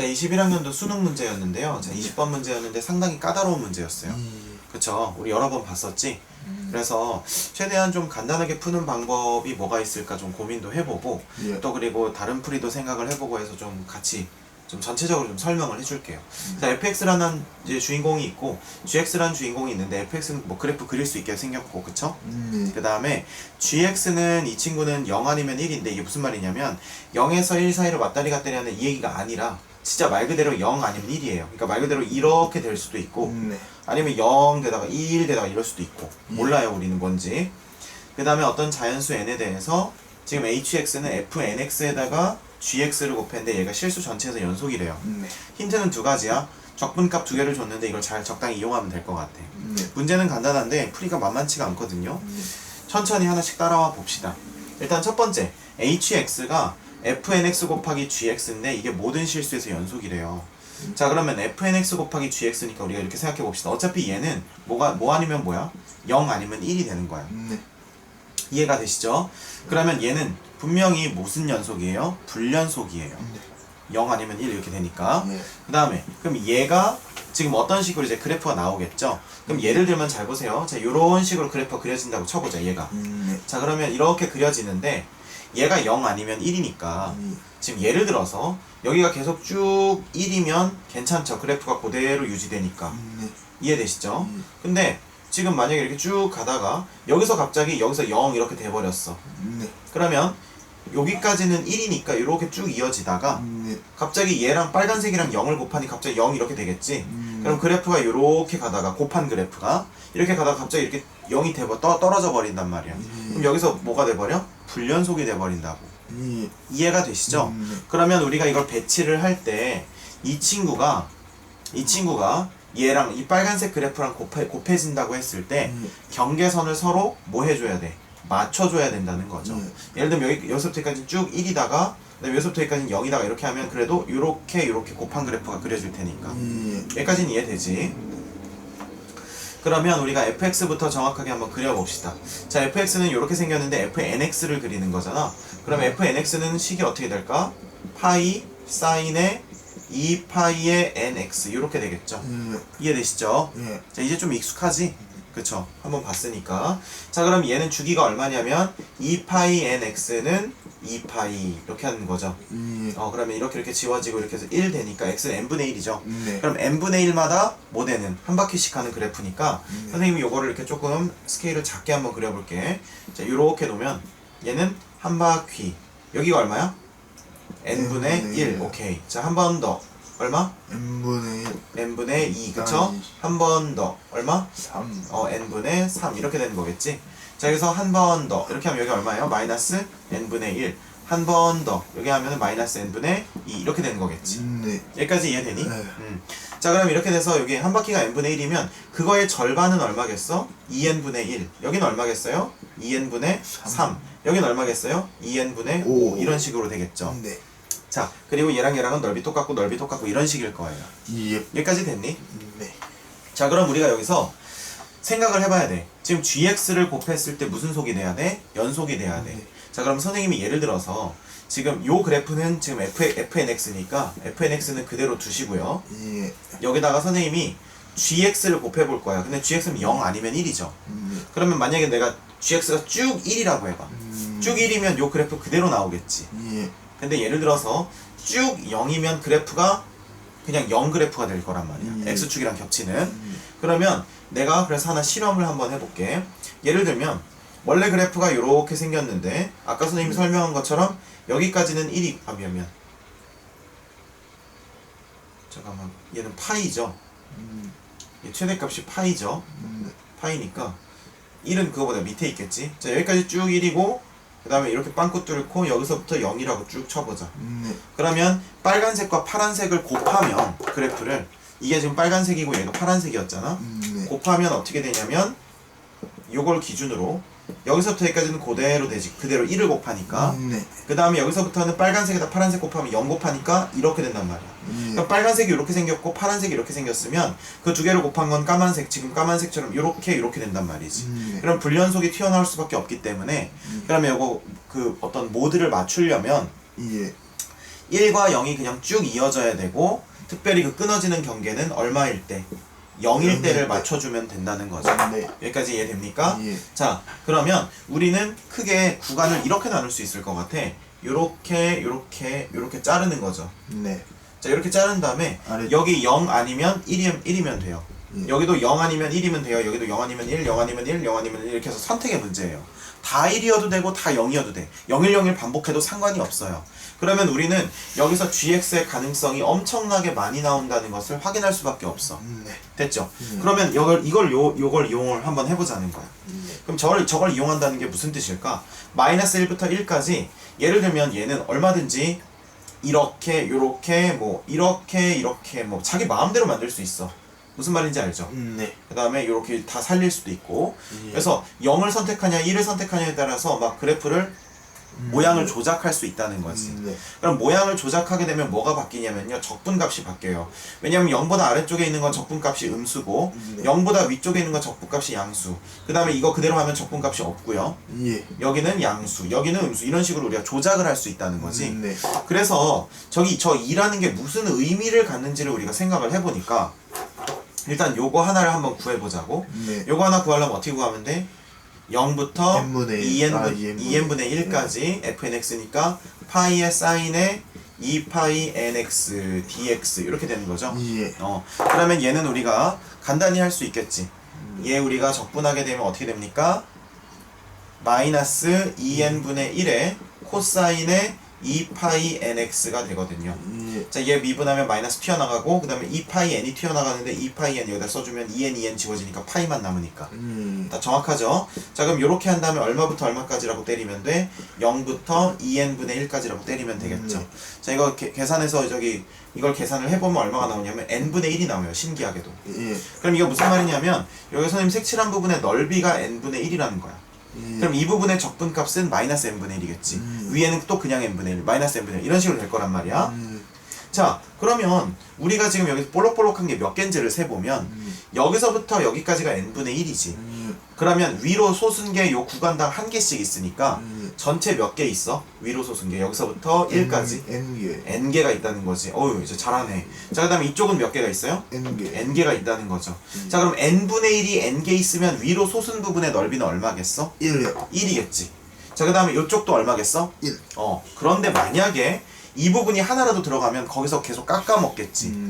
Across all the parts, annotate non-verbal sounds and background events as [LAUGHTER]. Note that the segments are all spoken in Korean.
자, 21학년도 수능 문제였는데요. 자, 20번 문제였는데 상당히 까다로운 문제였어요. 그쵸? 우리 여러 번 봤었지? 그래서 최대한 좀 간단하게 푸는 방법이 뭐가 있을까 좀 고민도 해보고 예. 또 그리고 다른 풀이도 생각을 해보고 해서 좀 같이 좀 전체적으로 좀 설명을 해줄게요. 자, fx라는 이제 주인공이 있고 gx라는 주인공이 있는데 fx는 뭐 그래프 그릴 수 있게 생겼고, 그쵸? 네. 그 다음에 gx는 이 친구는 0 아니면 1인데 이게 무슨 말이냐면 0에서 1 사이로 왔다리 갔다리 하는 이 얘기가 아니라 진짜 말 그대로 0 아니면 1이에요. 그러니까 말 그대로 이렇게 될 수도 있고 네. 아니면 0 되다가 1 되다가 이럴 수도 있고 몰라요 우리는 뭔지 그 다음에 어떤 자연수 n에 대해서 지금 hx는 fnx에다가 gx를 곱했는데 얘가 실수 전체에서 연속이래요 네. 힌트는 두 가지야 적분값 두 개를 줬는데 이걸 잘 적당히 이용하면 될 것 같아 네. 문제는 간단한데 풀이가 만만치가 않거든요 천천히 하나씩 따라와 봅시다 일단 첫 번째 hx가 fnx 곱하기 gx인데 이게 모든 실수에서 연속이래요. 자 그러면 fnx 곱하기 gx니까 우리가 이렇게 생각해 봅시다. 어차피 얘는 뭐가 뭐 아니면 뭐야? 0 아니면 1이 되는 거야. 네. 이해가 되시죠? 그러면 얘는 분명히 무슨 연속이에요? 불연속이에요. 0 아니면 1 이렇게 되니까. 예. 그 다음에 그럼 얘가 지금 어떤 식으로 이제 그래프가 나오겠죠? 그럼 예를 들면 잘 보세요. 자 요런 식으로 그래프가 그려진다고 쳐보자 얘가. 네. 자 그러면 이렇게 그려지는데 얘가 0 아니면 1이니까 지금 예를 들어서 여기가 계속 쭉 1이면 괜찮죠 그래프가 그대로 유지되니까 네. 이해되시죠 음. 근데 지금 만약에 이렇게 쭉 가다가 여기서 갑자기 여기서 0 이렇게 돼버렸어 네. 그러면 여기까지는 1이니까 이렇게 쭉 이어지다가 네. 갑자기 얘랑 빨간색이랑 0을 곱하니 갑자기 0 이렇게 되겠지 음. 그럼 그래프가 이렇게 가다가 곱한 그래프가 이렇게 가다가 갑자기 이렇게 0이 돼버 떠, 떨어져 버린단 말이야 그럼 여기서 뭐가 돼버려? 불연속이 돼버린다고 예. 이해가 되시죠? 음, 네. 그러면 우리가 이걸 배치를 할 때 이 친구가 이 친구가 얘랑 이 빨간색 그래프랑 곱해, 곱해진다고 했을 때 음. 경계선을 서로 뭐 해줘야 돼? 맞춰줘야 된다는 거죠. 음. 예를 들면 여기 여기서부터 여기까지 쭉 1이다가 그다음에 여기서부터 여기까지는 0이다가 이렇게 하면 그래도 이렇게 이렇게 곱한 그래프가 그려질 테니까 예. 여기까지는 이해되지? 그러면 우리가 fx부터 정확하게 한번 그려봅시다. 자, fx는 이렇게 생겼는데 fnx를 그리는 거잖아. 그럼 fnx는 식이 어떻게 될까? 파이 사인의 2파이의 nx 이렇게 되겠죠. 예. 이해되시죠? 예. 자, 이제 좀 익숙하지? 그쵸? 한번 봤으니까. 자, 그럼 얘는 주기가 얼마냐면 2파이 nx는 2파이 이렇게 하는 거죠. 예. 어, 그러면 이렇게 이렇게 지워지고 이렇게 해서 1 되니까 x는 n분의 1이죠. 네. 그럼 n분의 1마다 뭐 되는 한 바퀴씩 하는 그래프니까 음. 선생님이 요거를 이렇게 조금 스케일을 작게 한번 그려볼게 자 요렇게 놓으면 얘는 한 바퀴 여기가 얼마야? n분의 n분의 1 일. 오케이 자 한 번 더 얼마? n분의 1, n분의 2 그쵸? 아니. 한 번 더 얼마? 3. 어 n분의 3 이렇게 되는 거겠지 자 여기서 한 번 더 이렇게 하면 여기 얼마예요? 마이너스 n분의 1 한 번 더 여기 하면 은 마이너스 n분의 2 이렇게 되는 거겠지 네. 여기까지 이해되니? 네. 음. 자 그럼 이렇게 돼서 여기 한 바퀴가 n분의 1이면 그거의 절반은 얼마겠어? 2n분의 1 여기는 얼마겠어요? 2n분의 3 여기는 얼마겠어요? 2n분의 5 오. 이런 식으로 되겠죠 네. 자 그리고 얘랑 얘랑은 넓이 똑같고 넓이 똑같고 이런 식일 거예요 예. 여기까지 됐니? 네. 자 그럼 우리가 여기서 생각을 해봐야 돼 지금 gx를 곱했을 때 무슨 속이 돼야 돼? 연속이 돼야 돼 네. 자 그럼 선생님이 예를 들어서 지금 요 그래프는 지금 f, fnx니까 fnx는 그대로 두시고요 예. 여기다가 선생님이 gx를 곱해볼 거야. 근데 gx는 0 아니면 1이죠. 음. 그러면 만약에 내가 gx가 쭉 1이라고 해봐. 음. 쭉 1이면 요 그래프 그대로 나오겠지. 예. 근데 예를 들어서 쭉 0이면 그래프가 그냥 0 그래프가 될 거란 말이야. 음. x축이랑 겹치는. 음. 그러면 내가 그래서 하나 실험을 한번 해볼게. 예를 들면 원래 그래프가 이렇게 생겼는데 아까 선생님이 설명한 것처럼 여기까지는 1이 아 미안 미안. 잠깐만 얘는 파이죠. 음. 얘 최대값이 파이죠. 음. 파이니까 1은 그거보다 밑에 있겠지. 자 여기까지 쭉 1이고 그 다음에 이렇게 빵꾸 뚫고 여기서부터 0이라고 쭉 쳐보자. 네. 그러면 빨간색과 파란색을 곱하면 그래프를 이게 지금 빨간색이고 얘가 파란색이었잖아. 음. 네. 곱하면 어떻게 되냐면 요걸 기준으로 여기서부터 여기까지는 그대로 되지. 그대로 1을 곱하니까. 음. 네. 그 다음에 여기서부터는 빨간색에다 파란색 곱하면 0 곱하니까 이렇게 된단 말이야. 예. 그럼 빨간색이 이렇게 생겼고 파란색이 이렇게 생겼으면 그 두 개를 곱한 건 까만색 지금 까만색처럼 이렇게 이렇게 된단 말이지. 음. 네. 그럼 불연속이 튀어나올 수밖에 없기 때문에 음. 그러면 이거 그 어떤 모드를 맞추려면 예. 1과 0이 그냥 쭉 이어져야 되고 특별히 그 끊어지는 경계는 얼마일 때? 0일 영일 때를 때. 맞춰주면 된다는 거죠. 네. 여기까지 이해됩니까? 예. 자, 그러면 우리는 크게 구간을 이렇게 나눌 수 있을 것 같아. 요렇게, 요렇게, 요렇게 자르는 거죠. 네. 자, 이렇게 자른 다음에 아래- 여기 0 아니면 1이면, 1이면 돼요. 예. 여기도 0 아니면 1이면 돼요. 여기도 0 아니면 1, 0 아니면 1, 0 아니면 1 이렇게 해서 선택의 문제예요. 다 1이어도 되고 다 0이어도 돼. 0, 1, 0, 1 반복해도 상관이 없어요. 그러면 우리는 여기서 gx의 가능성이 엄청나게 많이 나온다는 것을 확인할 수밖에 없어. 네. 됐죠? 음. 그러면 이걸 이걸 요 요걸 이용을 한번 해보자는 거야. 그럼 저걸 저걸 이용한다는 게 무슨 뜻일까? 마이너스 1부터 1까지 예를 들면 얘는 얼마든지 이렇게 요렇게 뭐 이렇게 이렇게 뭐 자기 마음대로 만들 수 있어. 무슨 말인지 알죠? 네. 그 다음에 이렇게 다 살릴 수도 있고 예. 그래서 0을 선택하냐 1을 선택하냐에 따라서 막 그래프를 모양을 조작할 수 있다는 거지. 음, 네. 그럼 모양을 조작하게 되면 뭐가 바뀌냐면요 적분값이 바뀌어요 왜냐면 0보다 아래쪽에 있는 건 적분값이 음수고 네. 0보다 위쪽에 있는 건 적분값이 양수 그 다음에 이거 그대로 하면 적분값이 없고요 예. 여기는 양수 여기는 음수 이런 식으로 우리가 조작을 할 수 있다는 거지 음, 네. 그래서 저기 저 2라는 게 무슨 의미를 갖는지를 우리가 생각을 해 보니까 일단 요거 하나를 한번 구해 보자고 네. 요거 하나 구하려면 어떻게 구하면 돼? 0부터 n분의 일. 2n, 아, 2n분의 1까지 fnx니까 파이의 사인에 2파이 nx dx 이렇게 되는 거죠. 예. 어, 그러면 얘는 우리가 간단히 할 수 있겠지. 얘 우리가 적분하게 되면 어떻게 됩니까? 마이너스 2n분의 1에 코사인의 2파이 nx가 되거든요. 예. 자, 얘 미분하면 마이너스 튀어나가고 그 다음에 2파이 n이 튀어나가는데 2파이 n 여기다 써주면 2n, 2n 지워지니까 파이만 남으니까 음. 다 정확하죠? 자 그럼 이렇게 한 다음에 얼마부터 얼마까지라고 때리면 돼? 0부터 2n분의 1까지라고 때리면 되겠죠 네. 자 이거 계, 계산해서 저기 이걸 계산을 해보면 얼마가 나오냐면 n분의 1이 나와요 신기하게도 예. 그럼 이거 무슨 말이냐면 여기 선생님 색칠한 부분의 넓이가 n분의 1이라는 거야 예. 그럼 이 부분의 적분값은 마이너스 n분의 1이겠지 음. 위에는 또 그냥 n분의 1 마이너스 n분의 1 이런 식으로 될 거란 말이야 음. 자 그러면 우리가 지금 여기서 볼록볼록한 게 몇 개인지를 세보면 음. 여기서부터 여기까지가 n분의 1이지 음. 그러면 위로 솟은 요 구간당 한 개씩 있으니까 음. 전체 몇 개 있어? 위로 솟은 게 여기서부터 1까지 N 개. n 개가 있다는 거지. 어유 이제 잘하네. 자 그다음에 이쪽은 몇 개가 있어요? N 개. n 개가 있다는 거죠. 자 그럼 n 분의 1이 n 개 있으면 위로 솟은 부분의 넓이는 얼마겠어? 1요. 1이겠지. 자 그다음에 이쪽도 얼마겠어? 1. 어 그런데 만약에 이 부분이 하나라도 들어가면 거기서 계속 깎아 먹겠지. 음, 네.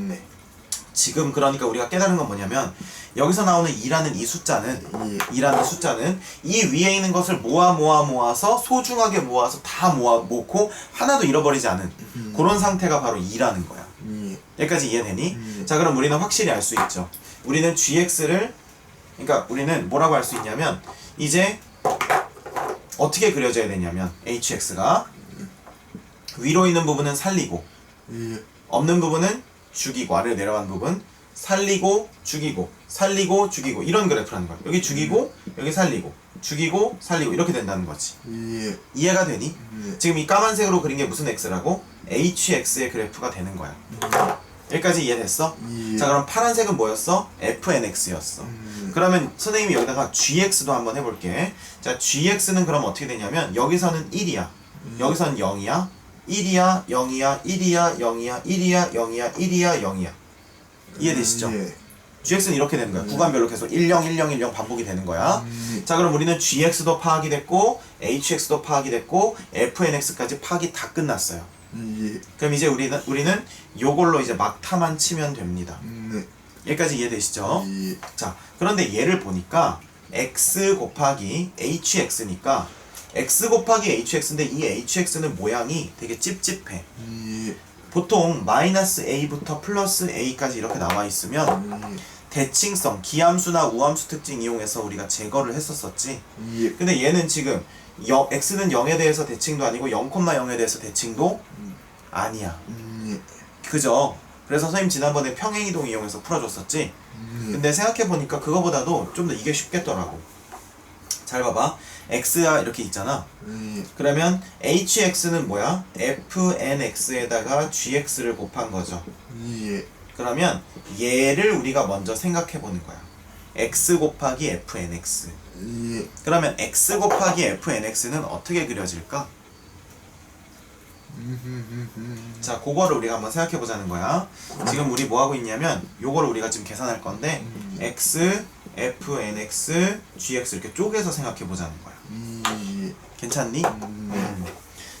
지금 그러니까 우리가 깨달은 건 뭐냐면 여기서 나오는 2라는 이 숫자는 예. 2라는 숫자는 이 위에 있는 것을 모아 모아 모아서 소중하게 모아서 다 모아 모고 하나도 잃어버리지 않은 음. 그런 상태가 바로 2라는 거야. 예. 여기까지 이해되니? 음. 자 그럼 우리는 확실히 알 수 있죠. 우리는 gx를 그러니까 우리는 뭐라고 할 수 있냐면 이제 어떻게 그려져야 되냐면 hx가 위로 있는 부분은 살리고 예. 없는 부분은 죽이고 아래로 내려간 부분 살리고 죽이고 살리고 죽이고 이런 그래프라는 거야. 여기 죽이고 여기 살리고 죽이고 살리고 이렇게 된다는 거지. 예. 이해가 되니? 네. 지금 이 까만색으로 그린 게 무슨 x라고? hx의 그래프가 되는 거야. 여기까지 이해됐어? 예. 자 그럼 파란색은 뭐였어? fnx였어. 음. 그러면 선생님이 여기다가 gx도 한번 해볼게. 자 gx는 그럼 어떻게 되냐면 여기서는 1이야. 여기서는 0이야. 1이야, 0이야, 1이야, 0이야, 1이야, 0이야, 1이야, 0이야. 이해되시죠? 예. gx는 이렇게 되는 거야. 구간별로 계속 10, 10, 10 반복이 되는 거야. 음. 자, 그럼 우리는 gx도 파악이 됐고, hx도 파악이 됐고, fnx까지 파악이 다 끝났어요. 예. 그럼 이제 우리는 우리는 요걸로 이제 막타만 치면 됩니다. 네. 여기까지 이해되시죠? 예. 자, 그런데 얘를 보니까 x 곱하기 hx니까 x 곱하기 hx인데 이 hx는 모양이 되게 찝찝해. 예. 보통 마이너스 a부터 플러스 a까지 이렇게 나와 있으면 음. 대칭성, 기함수나 우함수 특징 이용해서 우리가 제거를 했었었지. 예. 근데 얘는 지금 여, x는 0에 대해서 대칭도 아니고 0,0에 대해서 대칭도 아니야. 음. 그죠? 그래서 선생님 지난번에 평행이동 이용해서 풀어줬었지. 음. 근데 생각해보니까 그거보다도 좀 더 이게 쉽겠더라고. 잘 봐봐. X가 이렇게 있잖아. 예. 그러면 hx는 뭐야? fnx에다가 gx를 곱한 거죠. 예. 그러면 얘를 우리가 먼저 생각해 보는 거야. x 곱하기 fnx. 예. 그러면 x 곱하기 fnx는 어떻게 그려질까? 자, 그거를 우리가 한번 생각해 보자는 거야. 지금 우리 뭐 하고 있냐면 요거를 우리가 지금 계산할 건데 x, f, nx, gx 이렇게 쪼개서 생각해 보자는 거야. 예. 괜찮니? 음.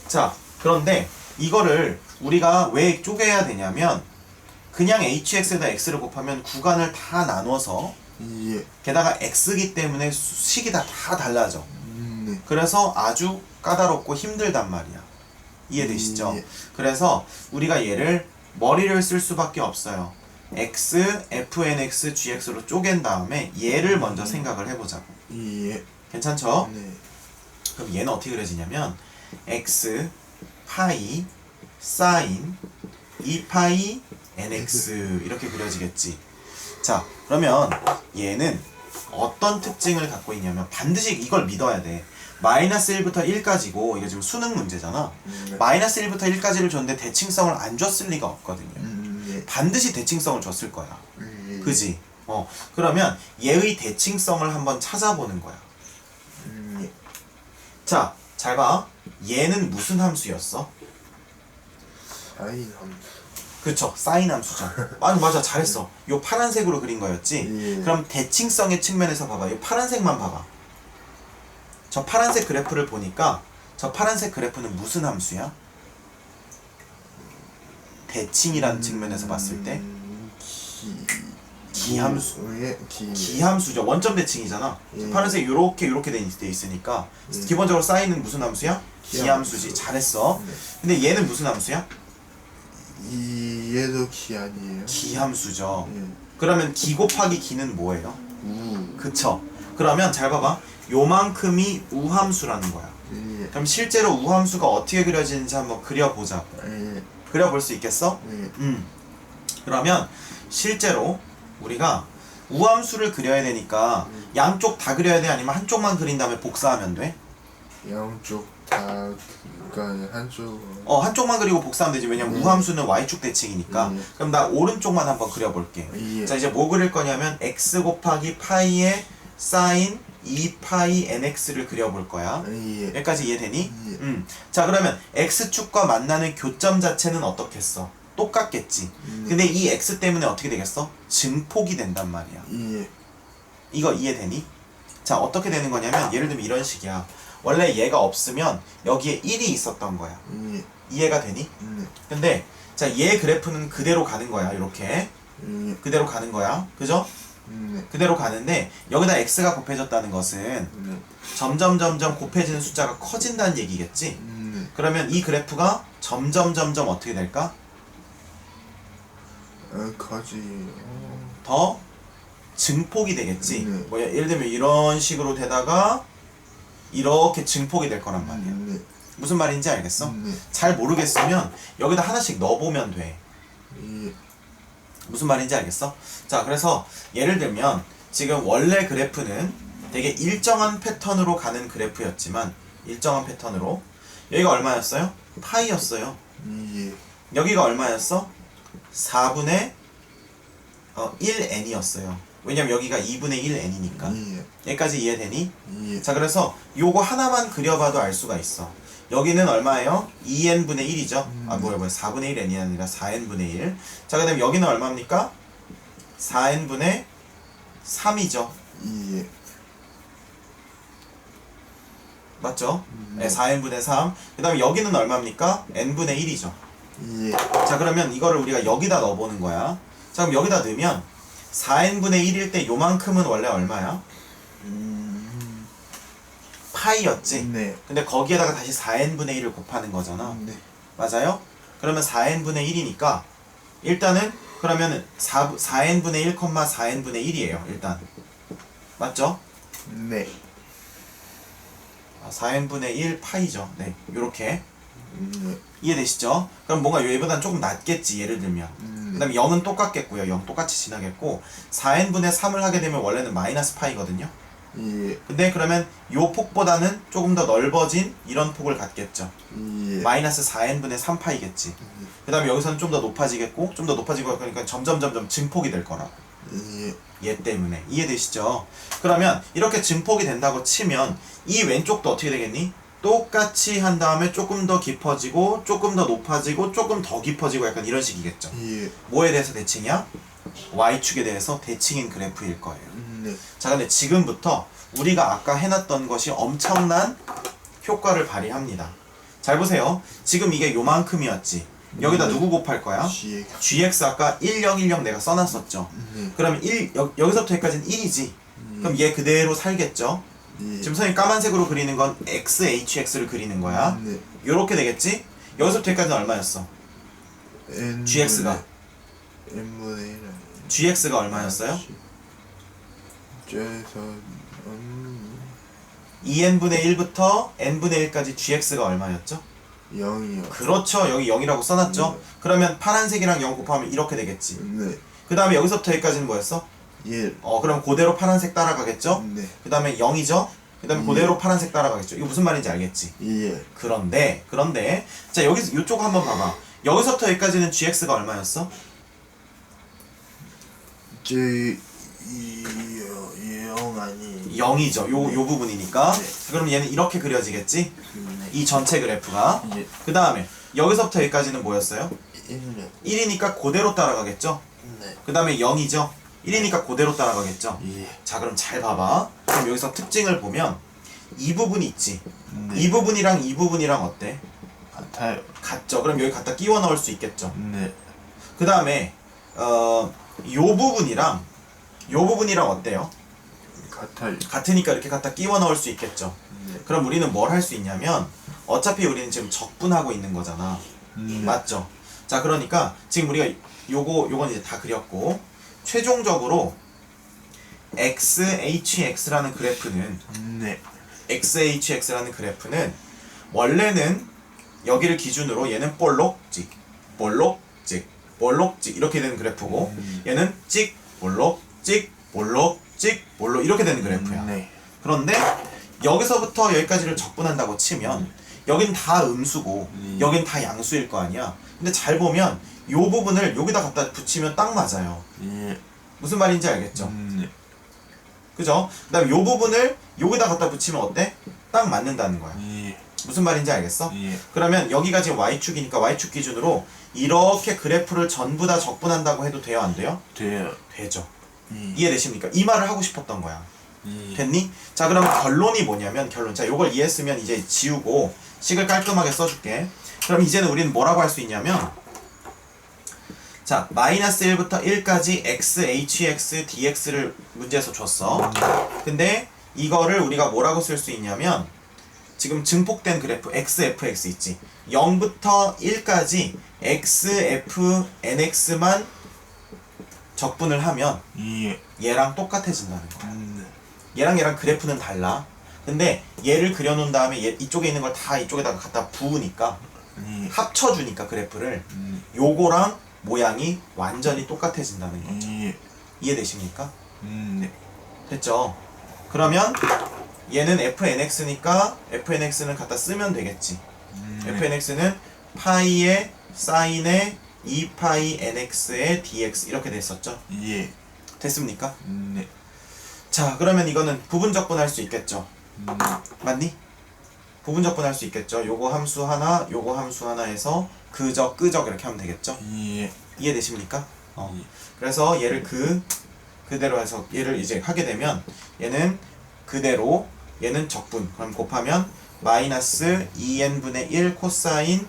자, 그런데 이거를 우리가 왜 쪼개야 되냐면 그냥 hx에다 x를 곱하면 구간을 다 나눠서 예. 게다가 x기 때문에 수- 식이 다, 다 달라져. 네. 그래서 아주 까다롭고 힘들단 말이야. 이해되시죠? 예. 그래서 우리가 얘를 머리를 쓸 수밖에 없어요. x, fnx, gx로 쪼갠 다음에 얘를 먼저 생각을 해보자고. 예. 괜찮죠? 네. 그럼 얘는 어떻게 그려지냐면 x, 파이, 사인, 2파이, nx 이렇게 그려지겠지. 자, 그러면 얘는 어떤 특징을 갖고 있냐면 반드시 이걸 믿어야 돼. 마이너스 1부터 1까지고 이게 지금 수능 문제잖아. 네. 마이너스 1부터 1까지를 줬는데 대칭성을 안 줬을 리가 없거든요. 음, 예. 반드시 대칭성을 줬을 거야. 예. 그지? 어, 그러면 얘의 대칭성을 한번 찾아보는 거야. 자, 잘 봐. 얘는 무슨 함수였어? 사인 함수. 그쵸, 사인 함수죠. [LAUGHS] 맞아, 맞아, 잘했어. 요 파란색으로 그린 거였지? 예. 그럼 대칭성의 측면에서 봐봐. 요 파란색만 봐봐. 저 파란색 그래프를 보니까 저 파란색 그래프는 무슨 함수야? 대칭이라는 측면에서 봤을 때 음, 기. 기함수. 예. 기. 기함수죠. 원점 대칭이잖아. 예. 파란색 요렇게 요렇게 돼, 있- 돼 있으니까 예. 기본적으로 사인은 무슨 함수야? 기함수. 기함수지. 잘했어. 네. 근데 얘는 무슨 함수야? 이 얘도 기 아니에요? 기함수죠. 예. 그러면 기 곱하기 기는 뭐예요? 우. 그쵸? 그러면 잘 봐봐. 요만큼이 우함수라는 거야. 예. 그럼 실제로 우함수가 어떻게 그려지는지 한번 그려보자. 예. 그려볼 수 있겠어? 예. 음. 그러면 실제로 우리가 우함수를 그려야 되니까 양쪽 다 그려야 돼? 아니면 한쪽만 그린 다음에 복사하면 돼? 양쪽 다 그러니까 한쪽 어, 한쪽만 그리고 복사하면 되지. 왜냐면 음. 우함수는 y축 대칭이니까. 음. 그럼 나 오른쪽만 한번 그려볼게. 예. 자, 이제 뭐 그릴 거냐면 x 곱하기 파이의 사인 2파이 nx를 그려볼 거야. 예. 여기까지 이해되니? 예. 음. 자, 그러면 x축과 만나는 교점 자체는 어떻겠어? 똑같겠지. 음. 근데 이 x 때문에 어떻게 되겠어? 증폭이 된단 말이야. 예. 이거 이해되니? 자, 어떻게 되는 거냐면 예를 들면 이런 식이야. 원래 얘가 없으면 여기에 1이 있었던 거야. 예. 이해가 되니? 네. 근데 자, 얘 그래프는 그대로 가는 거야. 이렇게. 예. 그대로 가는 거야. 그죠? 네. 그대로 가는데 여기다 x가 곱해졌다는 것은 네. 점점 점점 곱해지는 숫자가 커진다는 얘기겠지? 네. 그러면 이 그래프가 점점 점점 어떻게 될까? 어. 더 증폭이 되겠지. 네. 뭐 예를 들면 이런 식으로 되다가 이렇게 증폭이 될 거란 말이야. 네. 무슨 말인지 알겠어? 네. 잘 모르겠으면 여기다 하나씩 넣어보면 돼. 예. 무슨 말인지 알겠어? 자, 그래서 예를 들면 지금 원래 그래프는 되게 일정한 패턴으로 가는 그래프였지만 일정한 패턴으로 여기가 얼마였어요? 파이였어요. 예. 여기가 얼마였어? 4분의 어, 1n이었어요. 왜냐면 여기가 2분의 1n이니까. 예. 여기까지 이해되니? 예. 자, 그래서 요거 하나만 그려봐도 알 수가 있어. 여기는 얼마예요? 2n분의 1이죠? 아, 뭐야, 뭐야. 4분의 1n이 아니라 4n분의 1. 자, 그 다음에 여기는 얼마입니까? 4n분의 3이죠. 예. 맞죠? 네, 4n분의 3. 그 다음에 여기는 얼마입니까? n분의 1이죠. 예. 자, 그러면 이거를 우리가 여기다 넣어보는 거야. 자, 그럼 여기다 넣으면 4n분의 1일 때 요만큼은 원래 얼마야? 음. 파이였지? 네. 근데 거기에다가 다시 4n분의 1을 곱하는 거잖아. 네. 맞아요? 그러면 4n분의 1이니까 일단은 그러면은 4, 4n분의 1, 4n분의 1이에요. 일단. 맞죠? 네. 아, 4n분의 1 파이죠. 네. 요렇게. 네. 이해되시죠? 그럼 뭔가 얘보단 조금 낮겠지. 예를 들면. 음. 그 다음에 0은 똑같겠고요. 0 똑같이 지나겠고 4n분의 3을 하게 되면 원래는 마이너스 파이거든요. 예. 근데 그러면 요 폭보다는 조금 더 넓어진 이런 폭을 갖겠죠. 예. 마이너스 4n분의 3파이겠지. 그 다음에 여기서는 좀 더 높아지겠고 좀 더 높아지고 그러니까 점점 점점 증폭이 될 거라고. 예. 얘 때문에 이해되시죠? 그러면 이렇게 증폭이 된다고 치면 이 왼쪽도 어떻게 되겠니? 똑같이 한 다음에 조금 더 깊어지고 조금 더 높아지고 조금 더 깊어지고 약간 이런 식이겠죠. 예. 뭐에 대해서 대칭이야? y축에 대해서 대칭인 그래프일 거예요. 네. 자, 근데 지금부터 우리가 아까 해놨던 것이 엄청난 효과를 발휘합니다. 잘 보세요. 지금 이게 요만큼이었지. 여기다 누구 곱할 거야? G. gx 아까 1010 내가 써놨었죠. 네. 그러면 1 여, 여기서부터 여기까지는 1이지. 그럼 얘 그대로 살겠죠. 예. 지금 선생님 까만색으로 그리는 건 xhx를 그리는 거야. 네. 요렇게 되겠지? 여기서부터 여기까지는 얼마였어? N GX 가. N분의 1 gx가 얼마였어요? 음 2n분의 1부터 n분의 1까지 gx가 얼마였죠? 0이요. 그렇죠. 여기 0이라고 써놨죠? 네. 그러면 파란색이랑 0 곱하면 이렇게 되겠지. 네. 그 다음에 여기서부터 여기까지는 뭐였어? 1. 어, 그럼 그대로 파란색 따라가겠죠? 네. 그 다음에 0이죠? 그 다음에 예. 그대로 파란색 따라가겠죠? 이거 무슨 말인지 알겠지? 예. 그런데, 그런데, 자, 여기서, 요쪽 한번 봐봐. 여기서부터 여기까지는 gx가 얼마였어? 저 이요 영 아니. 0이죠. 요, 요 부분이니까. 네. 그럼 얘는 이렇게 그려지겠지? 네. 이 전체 그래프가. 예. 그 다음에, 여기서부터 여기까지는 뭐였어요? 1년. 1이니까 그대로 따라가겠죠? 네. 그 다음에 0이죠? 1이니까 그대로 따라가겠죠? 예. 자 그럼 잘 봐봐 그럼 여기서 특징을 보면 이 부분이 있지 네. 이 부분이랑 이 부분이랑 어때? 같아요. 같죠 그럼 여기 갖다 끼워 넣을 수 있겠죠 네. 그 다음에 어 요 부분이랑 요 부분이랑 어때요? 같아요. 같으니까 이렇게 갖다 끼워 넣을 수 있겠죠 네. 그럼 우리는 뭘 할 수 있냐면 어차피 우리는 지금 적분하고 있는 거잖아 네. 맞죠? 자 그러니까 지금 우리가 요거 요건 이제 다 그렸고 최종적으로 XHX라는 그래프는 네. XHX라는 그래프는 원래는 여기를 기준으로 얘는 볼록 찍, 볼록 찍, 볼록 찍 이렇게 되는 그래프고 음. 얘는 찍, 볼록 찍, 볼록 찍, 볼록 이렇게 되는 그래프야. 네. 그런데 여기서부터 여기까지를 적분한다고 치면 여긴 다 음수고 음. 여긴 다 양수일 거 아니야. 근데 잘 보면 요 부분을 여기다 갖다 붙이면 딱 맞아요. 예. 무슨 말인지 알겠죠? 네. 그죠? 그 다음에 요 부분을 여기다 갖다 붙이면 어때? 딱 맞는다는 거야. 예. 무슨 말인지 알겠어? 예. 그러면 여기가 지금 y축이니까 y축 기준으로 이렇게 그래프를 전부 다 적분한다고 해도 돼요, 안 돼요? 돼요. 되죠. 예. 이해되십니까? 이 말을 하고 싶었던 거야. 예. 됐니? 자, 그럼 결론이 뭐냐면 결론. 자, 요걸 이해했으면 이제 지우고 식을 깔끔하게 써줄게. 그럼 이제는 우리는 뭐라고 할 수 있냐면 자, 마이너스 1부터 1까지 x, h, x, dx를 문제에서 줬어. 근데 이거를 우리가 뭐라고 쓸 수 있냐면 지금 증폭된 그래프 x, f, x 있지. 0부터 1까지 x, f, nx만 적분을 하면 예. 얘랑 똑같아진다는 거야. 네. 얘랑 얘랑 그래프는 달라. 근데 얘를 그려놓은 다음에 얘 이쪽에 있는 걸 다 이쪽에다가 갖다 부으니까 예. 합쳐주니까 그래프를 음. 요거랑 모양이 완전히 똑같아진다는 거. 예. 이해되십니까? 음. 네. 됐죠? 그러면 얘는 fnx니까 fnx는 갖다 쓰면 되겠지. 음. fnx는 파이의 사인의 2파이 nx의 dx 이렇게 됐었죠. 예. 됐습니까? 음. 네. 자 그러면 이거는 부분 적분할 수 있겠죠. 음. 맞니? 부분 적분할 수 있겠죠. 요거 함수 하나, 요거 함수 하나 해서 그적, 끄적 이렇게 하면 되겠죠. 예. 이해되십니까? 어. 예. 그래서 얘를 그 그대로 해서 얘를 이제 하게 되면 얘는 그대로 얘는 적분. 그럼 곱하면 마이너스 2n분의 1 코사인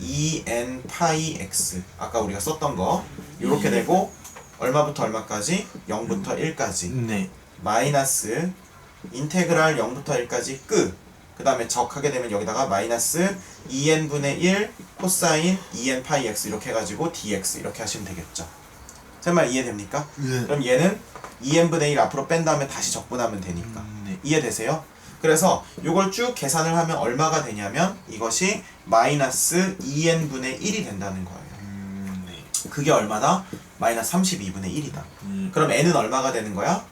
2n 파이 x 아까 우리가 썼던 거 이렇게 예. 되고 얼마부터 얼마까지? 0부터 1까지 네. 마이너스 인테그랄 0부터 1까지 끄. 그 다음에 적하게 되면 여기다가 마이너스 2n분의 1 코사인 2n 파이 x 이렇게 해가지고 dx 이렇게 하시면 되겠죠. 제 말 이해됩니까? 예. 그럼 얘는 2n분의 1 앞으로 뺀 다음에 다시 적분하면 되니까. 음, 네. 이해되세요? 그래서 이걸 쭉 계산을 하면 얼마가 되냐면 이것이 마이너스 2n분의 1이 된다는 거예요. 음. 네. 그게 얼마나? 마이너스 32분의 1이다. 예. 그럼 n은 얼마가 되는 거야?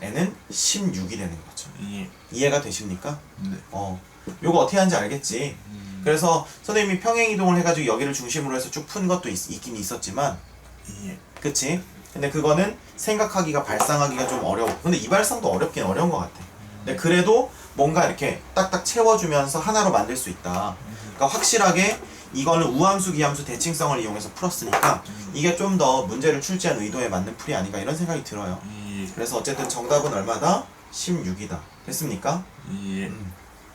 N은 16이 되는 거죠. 예. 이해가 되십니까? 네. 어. 요거 어떻게 하는지 알겠지? 음. 그래서 선생님이 평행 이동을 해가지고 여기를 중심으로 해서 쭉 푼 것도 있, 있긴 있었지만, 예. 그치? 근데 그거는 생각하기가 발상하기가 좀 어려워. 근데 이 발상도 어렵긴 어려운 것 같아. 근데 그래도 뭔가 이렇게 딱딱 채워주면서 하나로 만들 수 있다. 그러니까 확실하게 이거는 우함수, 기함수 대칭성을 이용해서 풀었으니까 이게 좀 더 문제를 출제한 의도에 맞는 풀이 아닌가 이런 생각이 들어요. 이 그래서 어쨌든 정답은 얼마다? 16이다. 됐습니까? 이 음.